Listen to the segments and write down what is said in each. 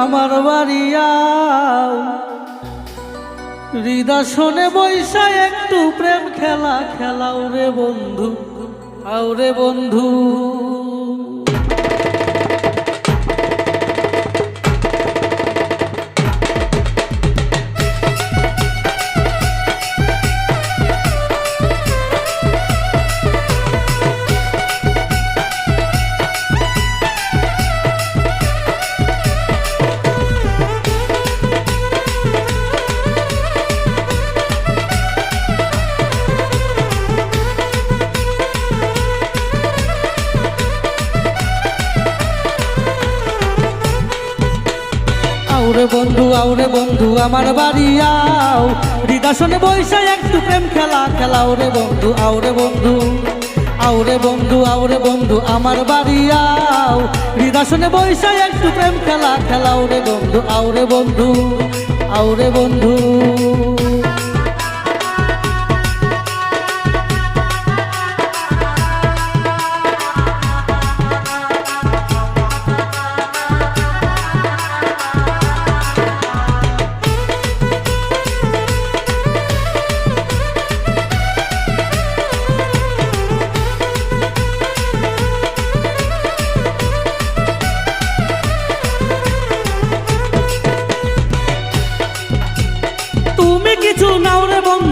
আমার বাড়িয়াও শোনে বৈশা একটু প্রেম খেলা খেলাও রে বন্ধু আউরে বন্ধু। আউরে বন্ধু আউরে বন্ধু, আমার বাড়ি আও। হৃদাসনে বৈশা একটু প্রেম খেলা খেলা। ওরে বন্ধু, আউরে বন্ধু আউরে বন্ধু আউরে বন্ধু, আমার বাড়ি আও। হৃদাসনে বৈশা একটু প্রেম খেলা খেলা। ওরে বন্ধু, আউরে বন্ধু আউরে বন্ধু।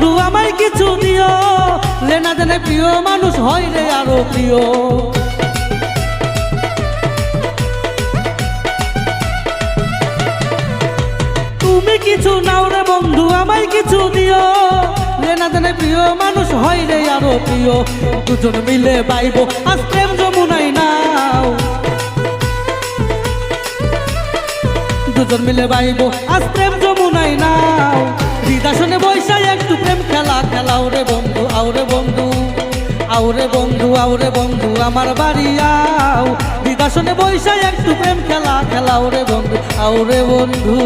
বন্ধু, আমায় কিছু দিও। লেনা দেনে প্রিয় মানুষ হয় রে আরও প্রিয়। তুমি কিছু নাও রে বন্ধু, আমায় কিছু দিও। লেনা দেনে প্রিয় মানুষ হয় রে আরও প্রিয়। দুজন মিলে বাইব, আজ প্রেম যমুনাই নাও। দুজন মিলে বাইব, আজ প্রেম যমুনাই নাও। হৃদাসনে বৈশাই একটু প্রেম খেলা খেলাও রে বন্ধু, আউরে বন্ধু আউরে বন্ধু আউরে বন্ধু, আমার বাড়ি আও। বিদাসনে বৈশাই একটু প্রেম খেলা খেলাও রে বন্ধু, আউরে বন্ধু।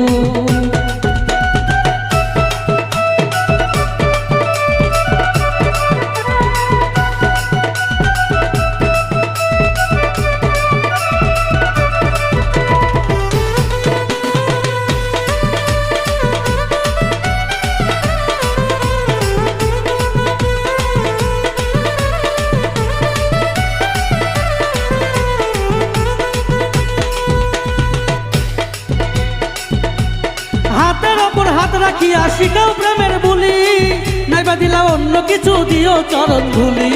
রাখিয়া শিখাও প্রেমের বলি, নাইবা দিলা অন্য কিছু দিও চরণ ধুলি।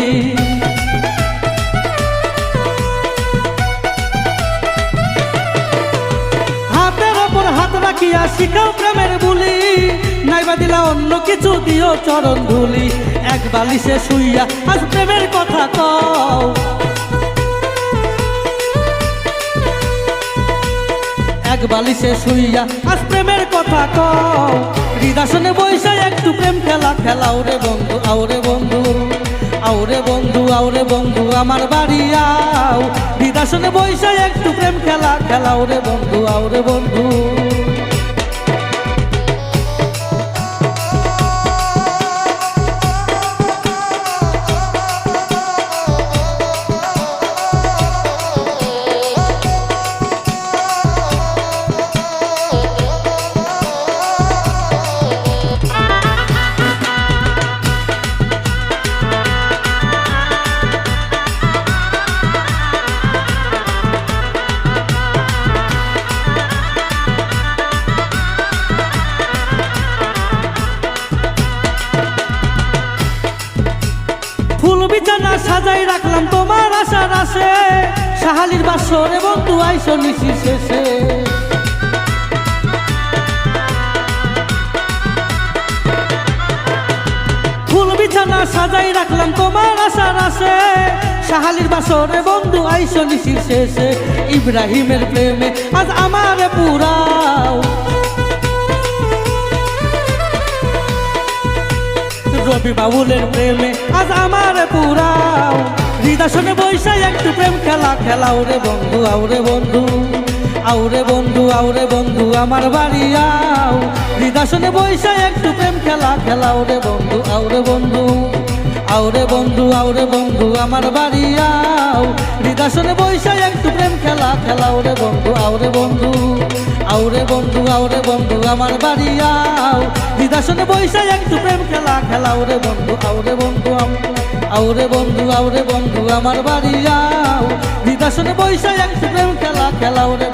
হাতের ওপর হাত রাখিয়া শিখাও প্রেমের বলি, নাইবা দিলা অন্য কিছু দিও চরণ ধুলি। এক বালিশে শুইয়া আজ প্রেমের কথা কও। এক বালিশে শুইয়া আজ প্রেমের কথা কও হৃদাসনে বৈশা একটু প্রেম খেলা খেলা। ওরে বন্ধু, আউরে বন্ধু আউরে বন্ধু আউরে বন্ধু, আমার বাড়ি আও। হৃদাসনে বৈশা একটু প্রেম খেলা খেলা। ওরে বন্ধু, আউরে বন্ধু। সাহালির বাসরে বন্ধু আইসো নিশি শেষে। ফুল বিছানা সাজাই রাখলাম তোমার আশার আসে সাহালির বাসরে বন্ধু আইসো নিশি শেষে। ইব্রাহিমের প্রেমে আজ আমারে পুরাও। রবি বাবুলের প্রেমে আজ আমার পুরাও। হৃদাসনে বৈশা একটু প্রেম খেলা খেলা। ওরে বন্ধু, আউরে বন্ধু আউরে বন্ধু আউরে বন্ধু, আমার বাড়ি আও। হৃদাসনে বৈশা একটু প্রেম খেলা খেলা। ওরে বন্ধু, আউরে বন্ধু। আউরে বন্ধু আউরে বন্ধু আমার বাড়ি আও হৃদাসনে বৈশা একটু প্রেম খেলা খেলা ওরে বন্ধু আউরে বন্ধু আউরে বন্ধু আউরে বন্ধু আমার বাড়ি আও দিদাসনে বৈশা একটু প্রেম খেলা খেলাও রে বন্ধু আউরে বন্ধু আউরে বন্ধু আউরে বন্ধু আমার বাড়ি আও দিদাসনে বৈশা একটু প্রেম খেলা খেলাও রে